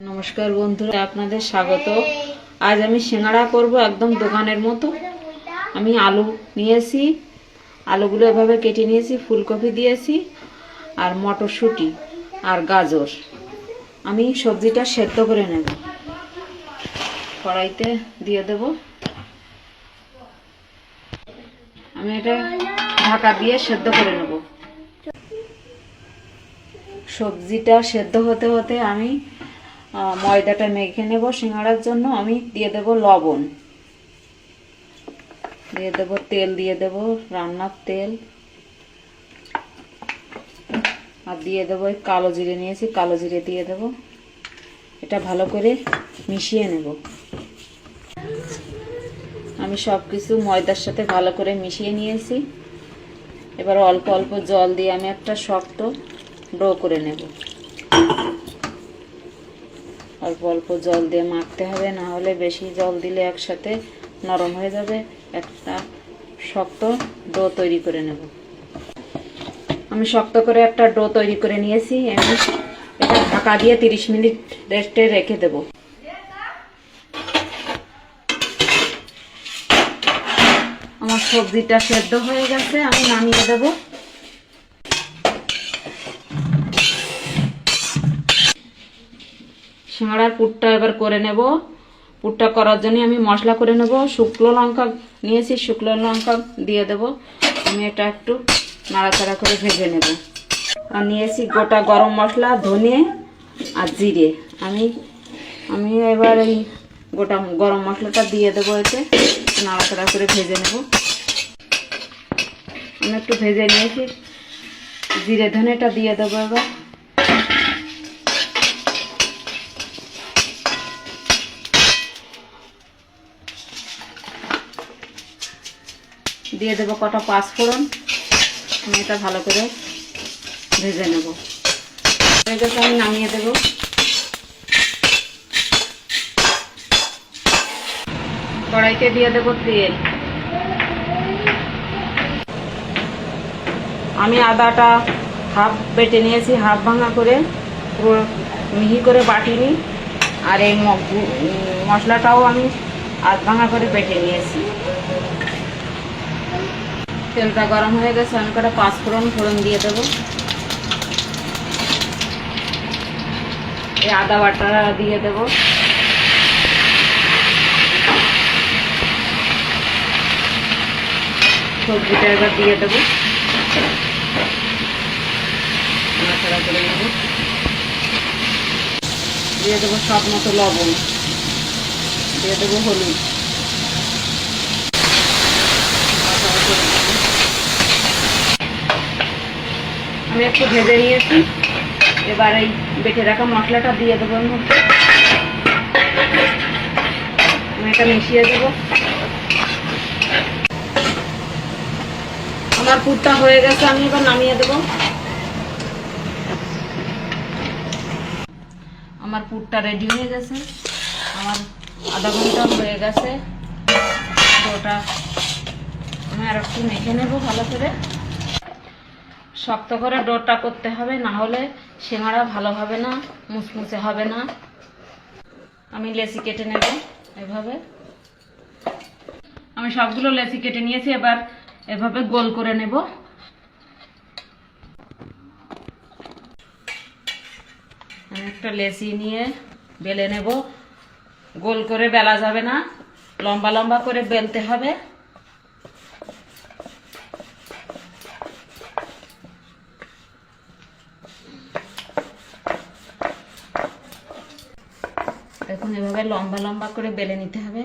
নমস্কার বন্ধুরা, আপনাদের স্বাগত। আজ আমি সিঙ্গাড়া করব একদম দোকানের মতো। আমি আলু নিয়েছি, আলুগুলো এভাবে কেটে নিয়েছি, ফুলকপি দিয়েছি, আর মটরশুঁটি আর গাজর। আমি সবজিটা সেদ্ধ করে নেব। কড়াইতে দিয়ে দেব। আমি এটা ঢাকা দিয়ে সেদ্ধ করে নেব। সবজিটা সেদ্ধ হতে হতে আমি ময়দাটা মেখে নেব সিঙ্গাড়ার জন্য। আমি দিয়ে দেব লবণ। দিয়ে দেব তেল, দিয়ে দেব রান্নার তেল। আর দিয়ে দেব কালো জিরে নিয়েছি, কালো জিরে দিয়ে দেব। এটা ভালো করে মিশিয়ে নেব। আমি সব কিছু ময়দার সাথে ভালো করে মিশিয়ে নিয়েছি। এবার অল্প অল্প জল দিয়ে আমি একটা শক্ত ডো করে নেব। অল্প অল্প জল দিয়ে মাখতে হবে, না হলে বেশি জল দিলে একসাথে নরম হয়ে যাবে। একটা শক্ত ডো তৈরি করে নেব। আমি শক্ত করে একটা ডো তৈরি করে নিয়েছি। আমি এটা ঢাকা দিয়ে তিরিশ মিনিট রেস্টে রেখে দেব। আমার সবজিটা সেদ্ধ হয়ে গেছে, আমি নামিয়ে দেবো। সিঙ্গাড়ার পুরটা এবার করে নেব। পুরটা করার জন্য আমি মশলা করে নেব। শুকনো লঙ্কা নিয়েছি, শুকনো লঙ্কা দিয়ে দেব। আমি এটা একটু নাড়াচাড়া করে ভেজে নেব। আর নিয়েছি গোটা গরম মশলা, ধনে আর জিরে। আমি আমি এবার এই গোটা গরম মশলাটা দিয়ে দেবো এতে। নাড়াচাড়া করে ভেজে নেব। আমি একটু ভেজে নিয়েছি। জিরে ধনেটা দিয়ে দেবো এবার। দিয়ে দেবো কটা পাঁচফোড়ন আমি এটা ভালো করে ভেজে নেব। গেছে আমি নামিয়ে দেবো। কড়াইতে দিয়ে দেবো তেল। আমি আদাটা হাফ বেটে নিয়েছি, হাফ ভাঙা করে। পুরো মিহি করে বাটিনি। আর এই মশলাটাও আমি আধ ভাঙা করে বেটে নিয়েছি। তেলটা গরম হয়ে গেছে, আমি কটা পাঁচ ফোড়ন দিয়ে দেবো। এই আদা বাটা দিয়ে দেবো। সবজিটা এবার দিয়ে দেবো। করে দিয়ে দেবো সব মতো লবণ। দিয়ে দেবো হলুদ নাড়াচাড়া করে নেব। আমি একটু ভেজে নিয়েছি। এবার এই বেটে রাখা মশলাটা দিয়ে দেবো মধ্যে। এটা মিশিয়ে দেবো। আমার পুরটা হয়ে গেছে, আমি এবার নামিয়ে দেবো। আমার পুরটা রেডি হয়ে গেছে। আমার আধা ঘণ্টা হয়ে গেছে। ওটা আমি আর একটু মেখে নেব ভালো করে। শক্ত করে ডোরটা করতে হবে, না হলে সিঙ্গাড়া ভালো হবে না মুচমুচে হবে না। আমি লেচি কেটে নেব এভাবে। আমি সবগুলো লেচি কেটে নিয়েছি, এবার এভাবে গোল করে নেব। আমি একটা লেচি নিয়ে বেলে নেব। গোল করে বেলা যাবে না, লম্বা লম্বা করে বেলতে হবে। দেখুন এভাবে লম্বা লম্বা করে বেলে নিতে হবে।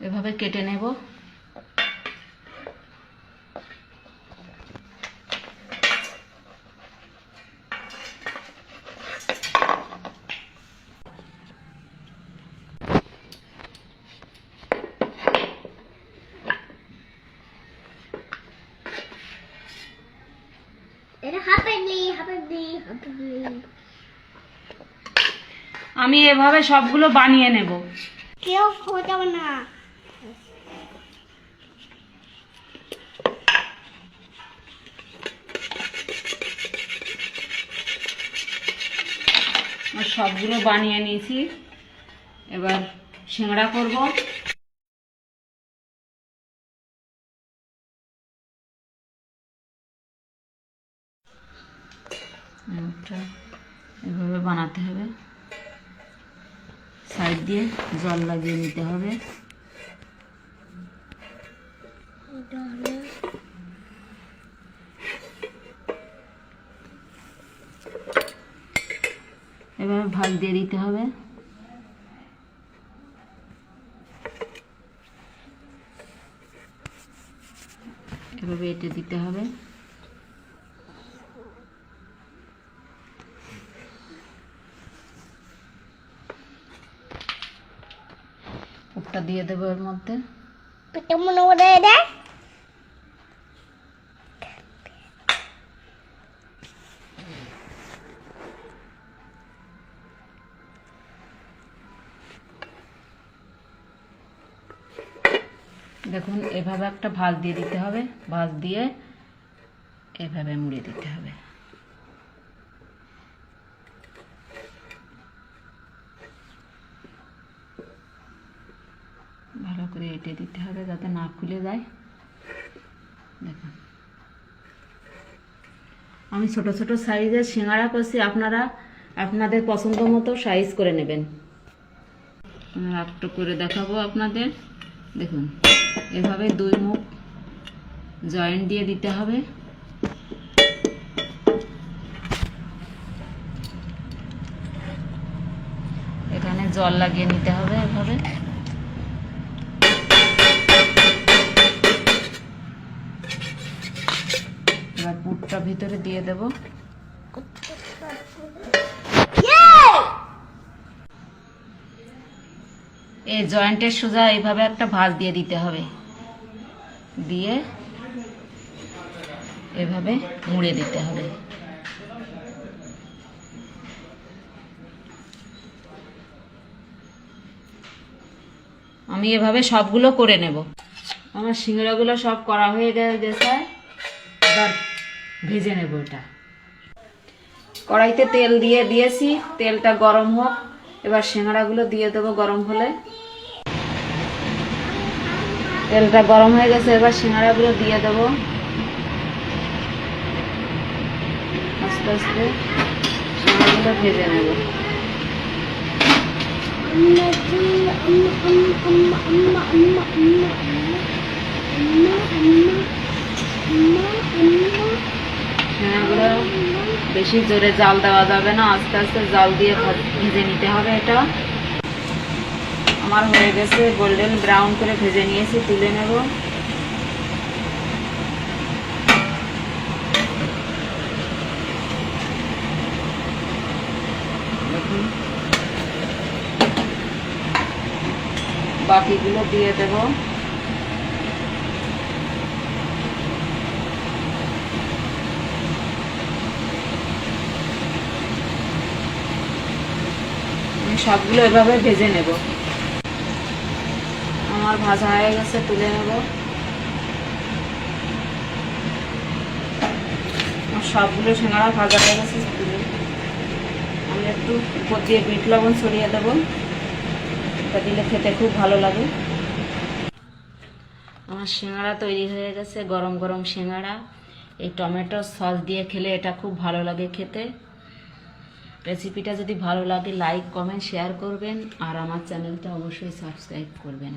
এভাবে কেটে নেব। আমি এভাবে সবগুলো বানিয়ে নেব। কেউ খোঁজাবে না। সবগুলো বানিয়ে নিয়েছি। এবার সিঙ্গড়া করব। এভাবে বানাতে হবে। সাইড দিয়ে জল লাগিয়ে নিতে হবে। এভাবে ভাগ দিয়ে দিতে হবে। এভাবে এটে দিতে হবে। দিয়ে দেবো এর মধ্যে। পেটে করে দেয় দেখুন এভাবে একটা ভাঁজ দিয়ে দিতে হবে। ভাঁজ দিয়ে এভাবে মুড়ে দিতে হবে। এঁটে দিতে হবে যাতে না খুলে যায়। দেখুন আমি ছোট ছোট সাইজের সিঙ্গারা করছি আপনারা আপনাদের পছন্দ মতো সাইজ করে নেবেন। একটু করে দেখাবো আপনাদের। দেখুন, এভাবে দুই মুখ জয়েন্ট দিয়ে দিতে হবে। এখানে জল লাগিয়ে নিতে হবে এভাবে। এবার ভিতরে দিয়ে দেব। এই জয়েন্টের সোজা এইভাবে একটা ভাঁজ দিয়ে দিতে হবে। দিয়ে এভাবে মুড়ে দিতে হবে। আমি এভাবে সবগুলো করে নেব। আমার সিঙ্গড়াগুলো সব করা হয়ে গেছে। এবার ভেজে নেব এটা কড়াইতে তেল দিয়ে দিয়েছি তেলটা গরম হোক এবার সিঙ্গড়াগুলো দিয়ে দেবো গরম হলে তেলটা গরম হয়ে গেছে এবার সিঙ্গাড়াগুলো দিয়ে দেবো আস্তে আস্তে সিঙ্গাড়াগুলো ভেজে নেব সিঙ্গাড়াগুলো বেশি জোরে জাল দেওয়া যাবে না, আস্তে আস্তে জাল দিয়ে ভেজে নিতে হবে এটা। আমার হয়ে গেছে গোল্ডেন ব্রাউন করে ভেজে নিয়েছি, তুলে নেব। বাকিগুলো দিয়ে দেব। সবগুলো এভাবে ভেজে নেব। আমার ভাজা হয়ে গেছে, তুলে নেব। সবগুলো সিঙ্গাড়া ভাজা হয়ে গেছে, তুলে আমি একটু উপর দিয়ে বিট লবণ ছড়িয়ে দেবো। এটা দিলে খেতে খুব ভালো লাগে। আমার সিঙ্গাড়া তৈরি হয়ে গেছে, গরম গরম সিঙ্গাড়া। এই টমেটো সস দিয়ে খেলে এটা খুব ভালো লাগে খেতে। রেসিপিটা যদি ভালো লাগে লাইক কমেন্ট শেয়ার করবেন আর আমার চ্যানেলটা অবশ্যই সাবস্ক্রাইব করবেন।